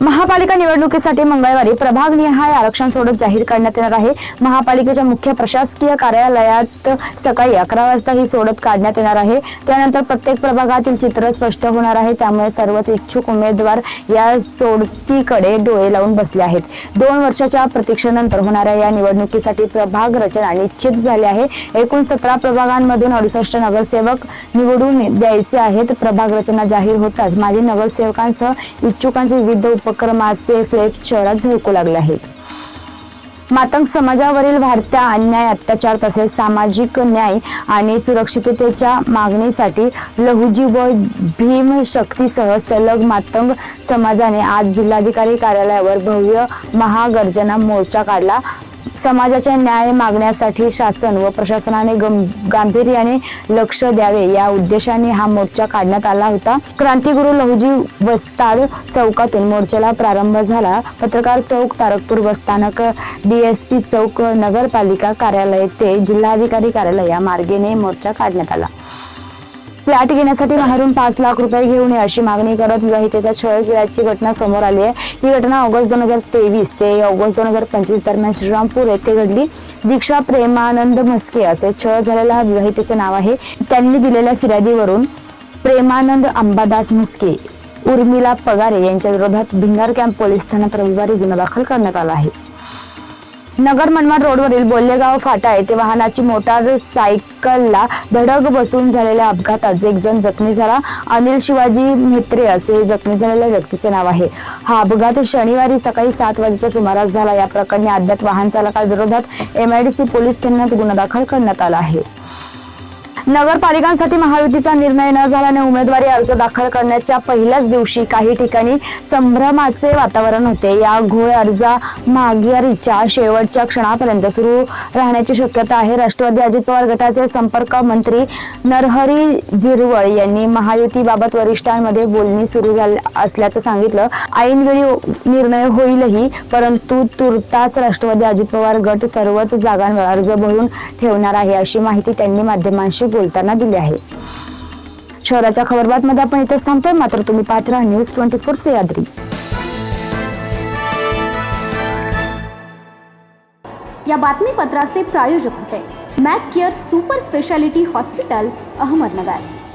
महापालिका निवडणुकीसाठी मंगळवारी प्रभागनिहाय आरक्षण सोडत जाहीर करण्यात येणार आहे. महापालिकेच्या मुख्य प्रशासकीय कार्यालयात सकाळी अकरा वाजता ही सोडत काढण्यात येणार आहे. त्यानंतर प्रत्येक प्रभागातील चित्र स्पष्ट होणार आहे. त्यामुळे सर्वच इच्छुक उमेदवार या सोडतीकडे डोळे लावून बसले आहेत. दोन वर्षाच्या प्रतीक्षेनंतर होणाऱ्या या निवडणुकीसाठी प्रभाग रचना निश्चित झाली आहे. एकूण सतरा प्रभागांमधून अडुसष्ट नगरसेवक निवडून द्यायचे आहेत. प्रभाग रचना जाहीर होताच माजी नगरसेवकांसह इच्छुकांचे विविध उपक्रमाचे फ्लेप्स शहरात झळकू लागले आहेत. मातंग समाजावरील वाढत्या अन्याय अत्याचार तसेच सामाजिक न्याय आणि सुरक्षिततेच्या मागणीसाठी लहुजी व भीम शक्तीसह सलग मातंग समाजाने आज जिल्हाधिकारी कार्यालयावर भव्य महागर्जना मोर्चा काढला. समाजाच्या न्याय मागण्यासाठी शासन व प्रशासनाने गं- गांभीर्याने लक्ष द्यावे या उद्देशाने हा मोर्चा काढण्यात आला होता. क्रांतीगुरु लहुजी वस्ताद चौकातून मोर्चाला प्रारंभ झाला. पत्रकार चौक तारकपूर बसस्थानक डीएसपी चौक नगरपालिका कार्यालय ते जिल्हाधिकारी कार्यालय या मार्गेने मोर्चा काढण्यात आला. फ्लॅट घेण्यासाठी बाहेरून पाच लाख रुपये घेऊन ये अशी मागणी करत विवाहितेचा छळ केल्याची घटना समोर आली आहे. ही घटना ऑगस्ट दोन हजार तेवीस ते ऑगस्ट दोन हजार पंचवीस दरम्यान श्रीरामपूर येथे घडली. दीक्षा प्रेमानंद म्हस्के असे छळ झालेला हा विवाहितेचे नाव आहे. त्यांनी दिलेल्या फिर्यादीवरून प्रेमानंद अंबादास म्हस्के उर्मिला पगारे यांच्या विरोधात भिंगार कॅम्प पोलीस ठाण्यात रविवारी गुन्हा दाखल करण्यात आला आहे. नगर मनमाड रोडवरील बोल्लेगाव फाटा येथे वाहनाची मोटार सायकलला धडक बसून झालेल्या अपघातात एक जण जखमी झाला. अनिल शिवाजी म्हेत्रे असे जखमी झालेल्या व्यक्तीचे नाव आहे. हा अपघात शनिवारी सकाळी सात वाजेच्या सुमारास झाला. या प्रकरणी अद्याप वाहन चालकाविरोधात एमआयडीसी पोलीस ठाण्यात गुन्हा दाखल करण्यात आला आहे. नगरपालिकांसाठी महायुतीचा निर्णय न झाल्याने उमेदवारी अर्ज दाखल करण्याच्या पहिल्याच दिवशी काही ठिकाणी संभ्रमाचे वातावरण होते. या घोळ अर्जा माघारीच्या शेवटच्या क्षणापर्यंत सुरू राहण्याची शक्यता आहे. राष्ट्रवादी अजित पवार गटाचे संपर्क मंत्री नरहरी झिरवळ यांनी महायुतीबाबत वरिष्ठांमध्ये बोलणी सुरू असल्याचं सांगितलं. ऐनवेळी निर्णय होईलही परंतु तुर्तास राष्ट्रवादी अजित पवार गट सर्वच जागांवर अर्ज भरून ठेवणार आहे अशी माहिती त्यांनी माध्यमांशी बोलताना दिली आहे. शहराच्या खबरबातमध्ये आपण इथेच थांबतोय. मात्र तुम्ही पाहत राहा न्यूज ट्वेंटी फोर सह्याद्री या बातमीपत्राचे प्रायोजक होते. Mac Care super speciality hospital Ahmednagar.